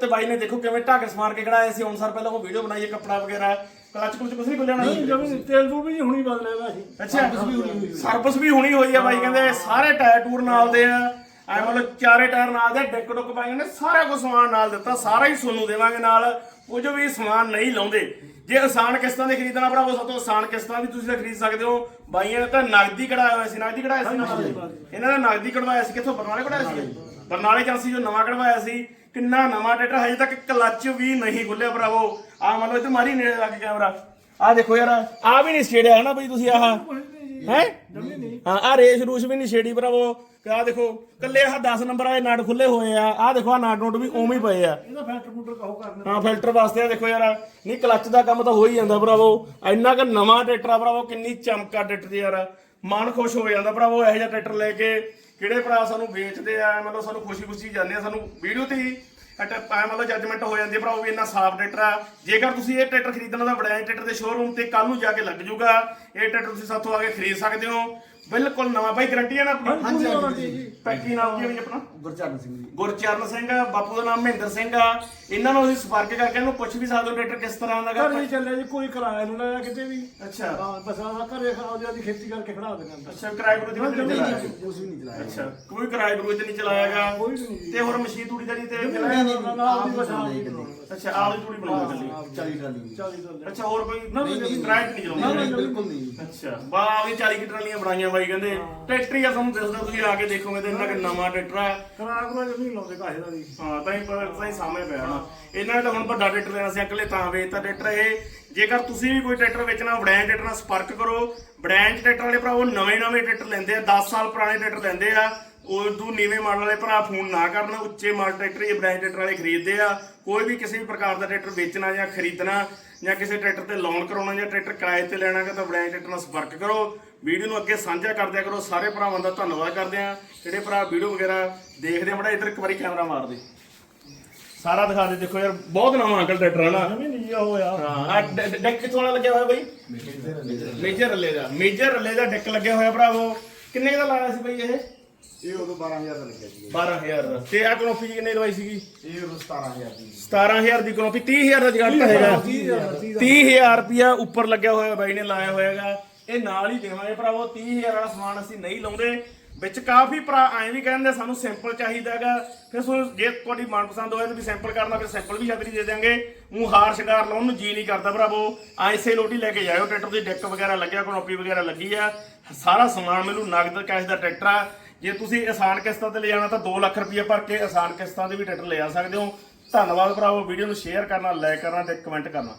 ਤੇ ਬਾਈ ਨੇ ਦੇਖੋ ਕਿਵੇਂ ਢੱਕ ਸਮਾਰ ਕੇ ਖੜਾਇਆ ਸੀ। ਹੁਣ ਸਰ ਪਹਿਲਾਂ ਉਹ ਵੀਡੀਓ ਬਣਾਈ ਹੈ ਕੱਪੜਾ ਵਗੈਰਾ। ਕਲਚ ਕੁਝ ਕੁਝ ਨਹੀਂ ਖੁੱਲਿਆ ਨਾ ਨਹੀਂ ਜਮੀ ਤੇਲ ਵੀ ਹੁਣੀ ਬਦਲਿਆ ਵਾ ਸੀ। ਅੱਛਾ। ਸਰਵਿਸ ਵੀ ਹੋਣੀ ਹੋਈ। ਆ ਬਾਈ ਕਹਿੰਦੇ ਸਾਰੇ ਟਾਇਰ ਟੂਰ ਨਾਲ ਦੇ ਆ। ਐ ਮਤਲਬ ਚਾਰੇ ਟਾਇਰ ਨਾਲ ਦੇ ਡਿੱਕ ਡੁੱਕ ਪਾਏ ਨੇ ਸਾਰਾ ਕੁਝ ਸਮਾਨ ਨਾਲ ਦਿੱਤਾ ਸਾਰਾ ਹੀ ਸੋਨੂੰ ਦੇਵਾਂਗੇ ਨਾਲ। ਕੁਝ ਵੀ ਸਮਾਨ ਨਹੀਂ ਲਾਉਂਦੇ। ਜੇ ਆਸਾਨ ਕਿਸ਼ਤਾਂ ਦੇ ਖਰੀਦਣਾ ਭਰਾਵੋ ਸਭ ਤੋਂ ਆਸਾਨ ਕਿਸ਼ਤਾਂ ਵੀ ਤੁਸੀਂ ਖਰੀਦ ਸਕਦੇ ਹੋ। ਬਾਈਆਂ ਨੇ ਤਾਂ ਨਗਦੀ ਕਢਾਇਆ ਹੋਇਆ ਸੀ ਨਗਦੀ ਕਢਾਇਆ ਸੀ? ਇਹਨਾਂ ਨੇ ਨਗਦੀ ਕਢਵਾਇਆ ਸੀ ਕਿੱਥੋਂ? ਬਰਨਾਲੇ ਕਢਾਇਆ ਸੀ? ਬਰਨਾਲੇ ਅਸੀਂ ਜੋ ਨਵਾਂ ਕਢਵਾਇਆ ਸੀ ਕਿੰਨਾ ਨਵਾਂ ਟਰੈਕਟਰ ਹਜੇ ਤੱਕ ਕਲੱਚ ਵੀ ਨਹੀਂ ਖੁੱਲਿਆ ਭਰਾਵੋ। ਆ ਮੰਨ ਲਓ ਇੱਥੇ ਮਾਰੀ ਨੇੜੇ ਲੱਗ ਕੈਮਰਾ ਆ ਦੇਖੋ ਯਾਰ ਆ ਵੀ ਨਹੀਂ ਛੇੜਿਆ ਹਨਾ ਬਈ ਤੁਸੀਂ ਆਹ। ਹੈ? ਹਾਂ ਆ ਰੇਸ ਰੂਸ ਵੀ ਨਹੀਂ ਛੇੜੀ ਭਰਾਵੋ। ਆ ਦੇਖੋ ਕੱਲੇ ਆਹ 10 ਨੰਬਰ ਵਾਲੇ ਨਾਟ ਖੁੱਲੇ ਹੋਏ ਆ। ਆ ਦੇਖੋ ਆ ਨਾਟ ਨੋਟ ਵੀ ਉਵੇਂ ਹੀ ਪਏ ਆ। ਇਹਦਾ ਫੈਕਟਰ ਫੂਟਰ ਕਹੋ ਕਰਨਾ ਹਾਂ ਫਿਲਟਰ ਵਾਸਤੇ ਆ ਦੇਖੋ ਯਾਰ ਨਹੀਂ ਕਲੱਚ ਦਾ ਕੰਮ ਤਾਂ ਹੋ ਹੀ ਜਾਂਦਾ ਭਰਾਵੋ। ਇੰਨਾ ਕਿ ਨਵਾਂ ਟਰੈਕਟਰ ਆ ਭਰਾਵੋ ਕਿੰਨੀ ਚਮਕਾ ਟਰੈਕਟਰ ਯਾਰ। ਮਨ ਖੁਸ਼ ਹੋ ਜਾਂਦਾ ਭਰਾਵੋ, ਇਹੋ ਜਿਹਾ ਟਰੈਕਟਰ ਲੈ ਕੇ ਕਿਹੜੇ ਭਰਾ ਸਾਨੂੰ ਵੇਚਦੇ ਆ ਮਤਲਬ ਸਾਨੂੰ ਖੁਸ਼ੀ ਖੁਸ਼ੀ ਜਾਂਦੇ ਆ, ਸਾਨੂੰ ਵੀਡੀਓ ਤੇ ਹੀ ਐ ਮਤਲਬ ਜੱਜਮੈਂਟ ਹੋ ਜਾਂਦੀ ਹੈ ਭਰਾਵੋ ਵੀ ਇੰਨਾ ਸਾਫ਼ ਟਰੈਕਟਰ ਆ। ਜੇਕਰ ਤੁਸੀਂ ਇਹ ਟਰੈਕਟਰ ਖਰੀਦਣਾ ਤਾਂ ਬੜਾਇਆ ਟਰੈਕਟਰ ਦੇ ਸ਼ੋਰੂਮ ਤੇ ਕੱਲ ਨੂੰ ਜਾ ਕੇ ਲੱਗ ਜਾਊਗਾ ਇਹ ਟਰੈਕਟਰ ਤੁਸੀਂ ਸਾਥੋਂ ਆ ਕੇ ਖਰੀਦ ਸਕਦੇ ਹੋ। ਬਿਲਕੁਲ ਨਵਾਂ ਬਾਈ ਗਰੰਟੀ ਹੈ ਨਾ ਆਪਣੀ? ਹਾਂਜੀ ਹਾਂਜੀ ਪੈਕੀ ਨਾਮ ਕੀ ਹੈ ਆਪਣਾ? ਗੁਰਚਰਨ ਸਿੰਘ ਜੀ। ਗੁਰਚਰਨ ਸਿੰਘ ਆ, ਬਾਪੂ ਦਾ ਨਾਮ ਮਹਿੰਦਰ ਸਿੰਘ ਆ। ਇਹਨਾਂ ਨੂੰ ਅਸੀਂ ਸੰਪਰਕ ਕਰਕੇ ਇਹਨੂੰ ਪੁੱਛ ਵੀ ਸਕਦੇ ਹੋ ਟਰੈਕਟਰ ਕਿਸ ਤਰ੍ਹਾਂ ਦਾ ਘਰ ਗਾ ਹੀ ਚੱਲਿਆ ਜੀ ਕੋਈ ਕਿਰਾਇਆ ਨਹੀਂ ਲਾਇਆ ਕਿਤੇ ਵੀ। ਅੱਛਾ। ਹਾਂ ਬਸ ਆ ਘਰੇ ਆਪਦੀ ਦੀ ਖੇਤੀ ਕਰਕੇ ਖੜਾ ਅੰਦਰ ਅੱਛਾ ਕਿਰਾਏ ਤੇ ਨਹੀਂ ਚਲਾਇਆ? ਕੁਝ ਵੀ ਨਹੀਂ ਚਲਾਇਆ। ਅੱਛਾ ਕੋਈ ਕਿਰਾਏ ਤੇ ਨਹੀਂ ਚਲਾਇਆਗਾ? ਕੋਈ ਵੀ ਨਹੀਂ ਤੇ ਹੋਰ ਮਸ਼ੀਨ ਤੂੜੀ ਜਿਹੜੀ ਤੇ ਨਹੀਂ, ਚਲਾਇਆ? ਨਹੀਂ, ਨਾ, ਨਾ, ਆਪਦੀ ਬਸ ਨਹੀਂ, ਬਣਾਉਣੀ। ਅੱਛਾ ਆਪ ਦੀ ਤੂੜੀ ਬਣਾਉਂਦਾ ਕੱਲੀ 40 ਟਰਾਲੀ ਚਾਲੀ ਚੱਲ ਅੱਛਾ ਹੋਰ ਕੋਈ ਨਹੀਂ, ਨਹੀਂ। ਕਿਰਾਏ ਤੇ ਨਹੀਂ ਨਾ, ਚਲਾਉਂਦਾ ਨਾ, ਬਿਲਕੁਲ ਨਹੀਂ। ਅੱਛਾ ਵਾਹ ਵੀ 40 ਕਿਟਰਾਂ ਲੀਆਂ ਬਣਾਈਆਂ ਬਾਈ ਕਹਿੰਦੇ ਟਰੈਕਟਰ ਹੀ ਆ ਤੁਹਾਨੂੰ ਦੱਸਦਾ ਤੁਸੀਂ ਆ ਕੇ ਦੇਖੋਗੇ ਤੇ ਇੰਨਾ ਕਿ ਨਵਾਂ ਟਰੈਕਟਰ ਆ। ਕਿਰਾਇਆ ਕੋਈ ਨਹੀਂ ਲਾਉਂਦੇ ਕਾਹੇ ਦਾ ਵੀ। ਹਾਂ ਤਾਂ ਹੀ ਪਰ ਤਾਂ ਹੀ ਸਾਹਮਣੇ ਪਿਆ ਨਾ। ਇਹਨਾਂ ਨੇ ਤਾਂ ਹੁਣ ਵੱਡਾ ਟਰੈਕਟਰ ਲੈਣਾ ਸੀ ਅਕਲੇ ਤਾਂ ਵੇਚਤਾ ਟਰੈਕਟਰ ਇਹ। ਜੇਕਰ ਤੁਸੀਂ ਵੀ ਕੋਈ ਟਰੈਕਟਰ ਵੇਚਣਾ ਬੜੈਂਜ ਟਰੈਕਟਰ ਨਾਲ ਸੰਪਰਕ ਕਰੋ। ਬੜੈਂਜ ਟਰੈਕਟਰ ਵਾਲੇ ਭਰਾ ਉਹ ਨਵੇਂ ਨਵੇਂ ਟਰੈਕਟਰ ਲੈਂਦੇ ਆ 10 ਸਾਲ ਪੁਰਾਣੇ ਟਰੈਕਟਰ ਲੈਂਦੇ ਆ। ਉਦੋਂ ਨੀਵੇਂ ਮਾਡਲ ਵਾਲੇ ਭਰਾ ਫੋਨ ਨਾ ਕਰਨ ਉੱਚੇ ਮਾਡਲ ਟਰੈਕਟਰ ਇਹ ਬੜੈਂਜ ਟਰੈਕਟਰ ਵਾਲੇ ਖਰੀਦਦੇ ਆ। ਕੋਈ ਵੀ ਕਿਸੇ ਵੀ ਪ੍ਰਕਾਰ ਦਾ ਟਰੈਕਟਰ ਵੇਚਣਾ ਜਾਂ ਖਰੀਦਣਾ ਜਾਂ ਕਿਸੇ ਟਰੈਕਟਰ ਤੇ ਲੋਨ ਕਰਾਉਣਾ ਜਾਂ ਟਰੈਕਟਰ ਕਿਰਾਏ ਤੇ ਲੈਣਾ ਹੈ ਤਾਂ ਬੜੈਂਜ ਟਰੈਕਟਰ ਨਾਲ ਸੰਪਰਕ ਕਰੋ। ਵੀਡੀਓ ਨੂੰ ਅੱਗੇ ਸਾਂਝਾ ਕਰਦਿਆ ਕਰੋ। ਸਾਰੇ ਭਰਾਵਾਂ ਦਾ ਧੰਨਵਾਦ ਕਰਦੇ ਆ ਜਿਹੜੇ ਭਰਾ ਵੀਡੀਓ ਵਗੈਰਾ ਦੇਖਦੇ ਆ ਬੜਾ ਇੱਧਰ ਇੱਕ ਵਾਰੀ ਕੈਮਰਾ ਮਾਰ ਦੇ। ਸਾਰਾ ਦਿਖਾ ਦੇ। ਦੇਖੋ ਯਾਰ ਬਹੁਤ ਨਵਾਂ ਅੰਕਲ ਟਰੈਕਟਰ ਹੈ ਨਾ। ਨਹੀਂ ਆ ਹੋਇਆ ਹਾਂ ਆ ਡ- ਡ- ਡੈਕ ਕਿੱਥੋਂ ਵਾਲਾ ਲੱਗਿਆ ਹੋਇਆ ਬਾਈ? ਮੇਜਰ ਰੱਲੇ ਦਾ। ਮੇਜਰ ਰੱਲੇ ਦਾ ਡੈਕ ਲੱਗਿਆ ਹੋਇਆ ਭਰਾਵੋ। ਕਿੰਨੇ ਕੁ ਦਾ ਲਾਇਆ ਸੀ ਬਾਈ ਇਹ? ਇਹ ਉਦੋਂ 12000 ਦਾ ਲੱਗਿਆ ਜੀ 12000 ਦਾ। ਤੇ ਆ ਕਨੋਪੀ ਕਿੰਨੇ ਦਵਾਈ ਸੀਗੀ? ਇਹ ਉਦੋਂ 17000 ਦੀ। 17000 ਦੀ ਕਨੋਪੀ। 30000 ਦਾ ਜਗਾੜ ਹੈਗਾ। 30000 ਰੁਪਿਆ ਉੱਪਰ ਲੱਗਿਆ ਹੋਇਆ ਬਾਈ ਨੇ ਲਾਇਆ ਹੋਇਆਗਾ। ਇਹ ਨਾਲ ਹੀ ਦੇਵਾਂਗੇ ਭਰਾਵੋ 30000 ਵਾਲਾ ਸਮਾਨ ਅਸੀਂ ਨਹੀਂ ਲਾਉਂਦੇ। ਵਿੱਚ ਕਾਫੀ ਭਰਾ ਐਂ ਵੀ ਕਹਿੰਦੇ ਸਾਨੂੰ ਸਿੰਪਲ ਚਾਹੀਦਾ ਹੈਗਾ। ਫਿਰ ਸੋ ਜੇ ਤੁਹਾਡੀ ਮਨਪਸੰਦ ਹੋਏ ਤਾਂ ਵੀ ਸਿੰਪਲ ਕਰਨਾ, ਫਿਰ ਸਿੰਪਲ ਵੀ ਛਤਰੀ ਦੇ ਦਿਆਂਗੇ। ਉਹ ਹਾਰ ਸ਼ਿੰਗਾਰ ਲਾਉਣ ਨੂੰ ਜੀ ਨਹੀਂ ਕਰਦਾ ਭਰਾਵੋ। ਐਸੇ ਲੋਟੀ ਲੈ ਕੇ ਜਾਇਓ, ਟਰੈਕਟਰ ਦੀ ਡੈਕ ਵਗੈਰਾ ਲੱਗਿਆ, ਕਨੋਪੀ ਵਗੈਰਾ ਲੱਗੀ ਆ। ਸਾਰਾ ਸਮਾਨ ਮੈਨੂੰ ਨਗਦ ਕੈਸ਼ ਦਾ ਟਰੈਕਟਰ ਆ। ਜੇ ਤੁਸੀਂ ਆਸਾਨ ਕਿਸ਼ਤਾਂ ਤੇ ਲੈ ਜਾਣਾ ਤਾਂ 2 ਲੱਖ ਰੁਪਏ ਭਰ ਕੇ ਆਸਾਨ ਕਿਸ਼ਤਾਂ 'ਤੇ ਵੀ ਟਰੈਕਟਰ ਲਿਆ ਸਕਦੇ ਹੋ। ਧੰਨਵਾਦ ਭਰਾਵੋ, ਵੀਡੀਓ ਨੂੰ ਸ਼ੇਅਰ ਕਰਨਾ ਲਾਈਕ ਕਰਨਾ ਤੇ ਕਮੈਂਟ ਕਰਨਾ।